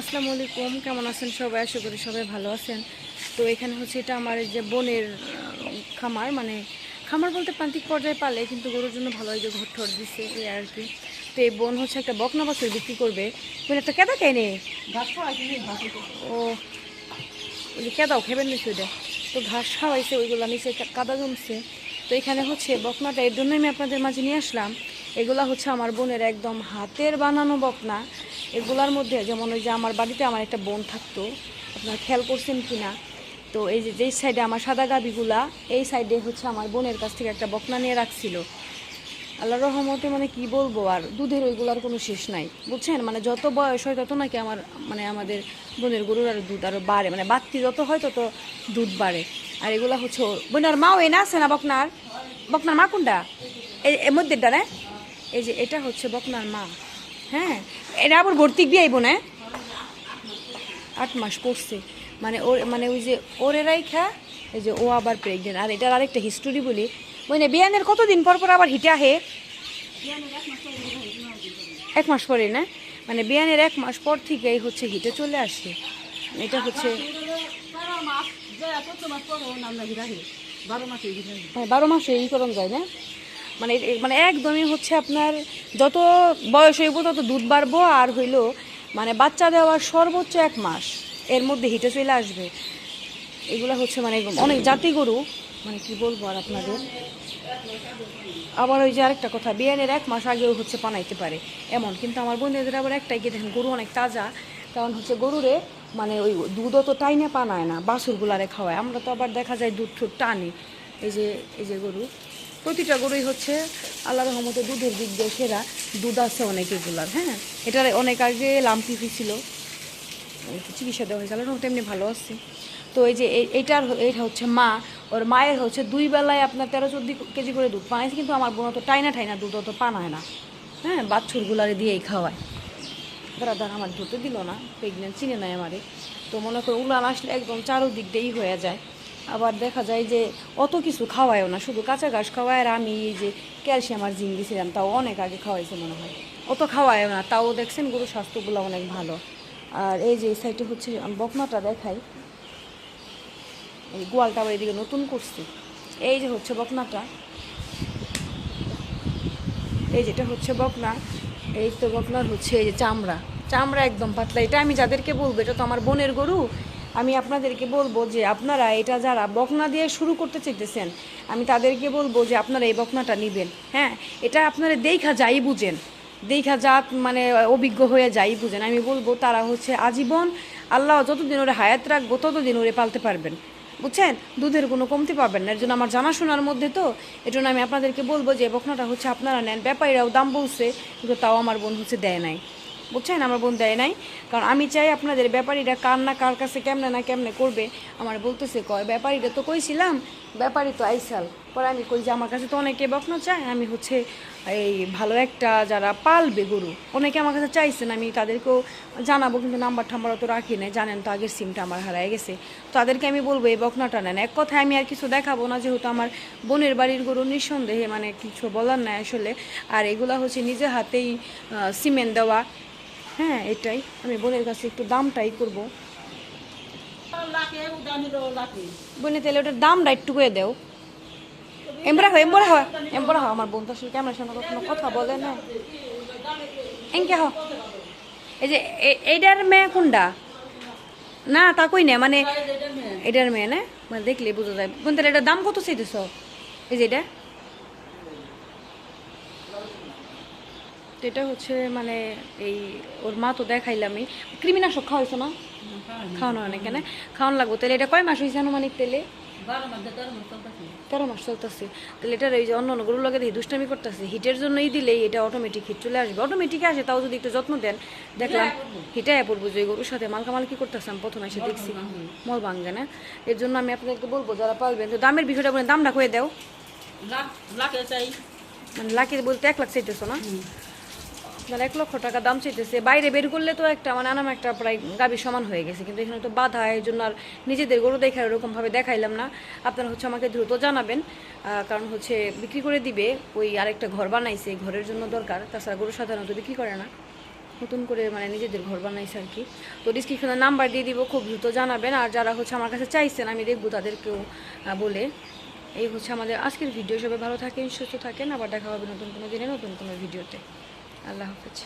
আসসালামু আলাইকুম কেমন আছেন সবাই? আশা করি সবাই ভালো আছেন। তো এখানে হচ্ছে এটা আমার এই যে বোনের খামার মানে খামার বলতে প্রান্তিক পর্যায়ে পালে কিন্তু গরুর জন্য ভালো এই যে ঘর ঠর দিছে এই আর কি। তো এই বোন হচ্ছে একটা বকনা বাছুর বিক্রি করবে। বোন একটা কেদা কেনে ও কেদাও খেবেন নিচ্ছে ওইটা তো ঘাস খাওয়াইছে ওইগুলো নিচে কাদা জমছে। তো এখানে হচ্ছে বকনাটা এর জন্যই আমি আপনাদের মাঝে নিয়ে আসলাম। এগুলা হচ্ছে আমার বোনের একদম হাতের বানানো বকনা। এগুলার মধ্যে, যেমন ওই যে আমার বাড়িতে আমার একটা বোন থাকতো, আপনারা খেয়াল করছেন কি না তো এই যে, যেই সাইডে আমার সাদা গাবিগুলা, এই সাইডে হচ্ছে আমার বোনের কাছ থেকে একটা বকনা নিয়ে রাখছিল। আল্লাহ রহমতে মানে কি বলব, আর দুধের ওইগুলোর কোনো শেষ নাই। বুঝছেন? মানে যত বয়স হয় তত নাকি আমার মানে আমাদের বোনের গরুর আর দুধ আরও বাড়ে। মানে বাড়তি যত হয় তত দুধ বাড়ে। আর এগুলা হচ্ছে বোনের মাও এ না আছে না বকনার? বকনার মা কোনটা? এই এর মধ্যেটা না? এই যে, এটা হচ্ছে বকনার মা। হ্যাঁ এটা আবার ভর্তি বিয়ে আইব না? আট মাস পড়ছে। মানে ওর মানে ওই যে ওর এরাই খা এই যে ও আবার প্রেগনেন্ট আর এটার আরেকটা হিস্টোরি বলি। মানে বিয়ানের কতদিন পর পর আবার হিটে আহে? এক মাস পরে না? মানে বিয়ানের এক মাস পর থেকেই হচ্ছে হিটে চলে আসে। এটা হচ্ছে বারো মাসে এই করণ যায় না মানে মানে একদমই হচ্ছে আপনার যত বয়স হইব তত দুধ বাড়বো আর হইল মানে বাচ্চা দেওয়ার সর্বোচ্চ এক মাস এর মধ্যে হিটে চলে আসবে। এগুলো হচ্ছে মানে অনেক জাতি গরু মানে কি বলব আর আপনাদের? আবার ওই যে আরেকটা কথা, বিয়ানের এক মাস আগেও হচ্ছে পানাইতে পারে, এমন। কিন্তু আমার বন্ধুদের আবার একটাই গিয়ে দেখেন, গরু অনেক তাজা। কারণ হচ্ছে গরুরে মানে ওই দুধ অত টাইনে পানায় না, বাছুরগুলারে খাওয়ায়। আমরা তো আবার দেখা যায় দুধ টুধ টানি। এই যে এই যে গরু। প্রতিটা গরুই হচ্ছে আল্লাহ রহমতে দুধের দিক দিয়ে সেরা। দুধ আছে অনেক এগুলার হ্যাঁ? এটার অনেক আগে লাম্পি ছিল চিকিৎসা দেওয়া হয়েছে আল্লাহর রহমতে এমনি ভালো আছে। তো এই যে হ- এইটা হচ্ছে মা, ওর মায়ের হচ্ছে দুই বেলায় আপনার তেরো, চোদ্দ কেজি করে দুধ পানাইছে কিন্তু আমার বোন অত টাইনা টাইনা দুধ অত পানায় না হ্যাঁ? বাচ্চুরগুলারে দিয়েই খাওয়ায়। দাদা আমার ধরতে দিল না প্রেগনেন্ট চিনে নাই আমারে। তো মনে করো উলান আসলে একদম চারোদিক দিয়েই হয়ে যায়। আবার দেখা যায় যে অত কিছু খাওয়ায়ও না, শুধু কাঁচা ঘাস খাওয়ায় আর আমি এই যে ক্যালসিয়াম আর জিং দিয়েছিলাম তাও অনেক আগে খাওয়াইছে মনে হয়। অত খাওয়ায়ও না, তাও দেখছেন গরু স্বাস্থ্যগুলো অনেক ভালো। আর এই যে এই সাইডে হচ্ছে বকনাটা দেখাই। এই গোয়ালটা আবার এদিকে নতুন করছি। এই যে হচ্ছে বকনাটা। এই যেটা হচ্ছে বকনা, এই তো বকনার হচ্ছে এই যে চামড়া। চামড়া একদম পাতলা, এটা আমি যাদেরকে বলব, এটা তো আমার বোনের গরু আমি আপনাদেরকে বলব যে আপনারা এটা যারা বকনা দিয়ে শুরু করতে চাইতেছেন, আমি তাদেরকে বলব যে আপনারা এই বকনাটা নেবেন। হ্যাঁ এটা আপনারা দেখা যাই বুঝেন। দেখা যাত মানে অভিজ্ঞ হয়ে যাই বুঝেন। আমি বলব তারা হচ্ছে আজীবন আল্লাহ যতদিন ওরে হায়াত রাখব, ততদিন ওরে পালতে পারবেন। বুঝছেন? দুধের কোনো কমতি পাবেন না। এর জন্য আমার জানাশোনার মধ্যে তো এর জন্য আমি আপনাদেরকে বলব যে বকনাটা হচ্ছে আপনারা নেন। ব্যাপারীরাও দাম বলছে, কিন্তু তাও আমার বোন হচ্ছে দেয় নাই। বুঝছেন? আমার বোন দেয় নাই। কারণ আমি চাই আপনাদের ব্যাপারীরা কার না কার কাছে কেমনে না কেমনে করবে, আমার বলতেছে, কয়, ব্যাপারীরা তো কইছিলাম, ব্যাপারী তো আইসাল। পরে আমি কই যে, আমার কাছে তো অনেকে বকনা চায়, আমি হচ্ছে এই ভালো একটা যারা পালবে গরু, অনেকে আমার কাছে চাইছেন, আমি তাদেরকেও জানাব, কিন্তু নাম্বার টাম্বার তো রাখি নাই। জানেন তো, আগের সিমটা আমার হারায় গেছে। তাদেরকে আমি বলব, এই বকনাটা নেন। এক কথায় আমি আর কিছু দেখাবো না, যেহেতু আমার বোনের বাড়ির গরু নিঃসন্দেহে মানে কিছু বলার নাই আসলে। আর এগুলা হচ্ছে নিজে হাতেই সিমেন্ট দেওয়া। হ্যাঁ এটাই। আমি বোনের কাছে একটু দামটাই করব। বোনে তাহলে ওটার দামটা একটু করে দেও। এমবরা হয় এমবরা হয় এমবরা হয় আমার বোন তো আসলে ক্যামেরার সামনে কখনো কথা বলে না। এনকে হ এই যে এইটার মেয়ে কোনটা না তা কই না মানে এটার মেয়ে। না? মানে দেখলে বোঝা যায়। বোন তাহলে এটার দাম কত চাইতেছ? এই যে এটা? তো এটা হচ্ছে মানে এই ওর মা তো দেখাইলামই। কৃমিনাশক খাওয়াইছো না? খাওয়ানো হয় না কেন? খাওয়ানো লাগবো। তাহলে এটা কয় মাস হয়েছে আনুমানিক তেলে তেরো মাস চলতেছে। তাহলে এটার এই যে অন্য অন্য গরুর লগে দেখি দুষ্টামি করতেছে। হিটের জন্যই দিলেই এটা অটোমেটিক হিট চলে আসবে। অটোমেটিক আসে তাও যদি একটু যত্ন দেন। দেখলাম হিটায় পড়ব। যে গরুর সাথে মালকামাল কি করতেছে আমি প্রথমে এসে দেখছি। মল ভাঙ্গে না? এর জন্য আমি আপনাদেরকে বলব যারা পালবেন তো দামের বিষয়টা বলে দামটা করে দাও। মানে লাখে বলতে এক লাখ চাইতেছো না? আপনার এক লক্ষ টাকা দাম চাইতেছে। বাইরে বের করলে তো একটা মানে আনাম একটা প্রায় গাবি সমান হয়ে গেছে। কিন্তু এখানে তো বাধা, এই জন্য আর নিজেদের গরু দেখা ওরকমভাবে দেখাইলাম না। আপনারা হচ্ছে আমাকে দ্রুত জানাবেন কারণ হচ্ছে বিক্রি করে দিবে, ওই আরেকটা ঘর বানাইছে ঘরের জন্য দরকার। তাছাড়া গরু সাধারণত বিক্রি করে না। নতুন করে মানে নিজেদের ঘর বানাইছে আর কি। তো ডিসক্রিপশনে নাম্বার দিয়ে দিব, খুব দ্রুত জানাবেন। আর যারা হচ্ছে আমার কাছে চাইছেন, আমি দেখব তাদেরকেও বলে। এই হচ্ছে আমাদের আজকের ভিডিও সবাই ভালো থাকেন, সুস্থ থাকেন। আবার দেখা হবে নতুন কোনো দিনে, নতুন কোনো ভিডিওতে আল্লাহ হাফেজ।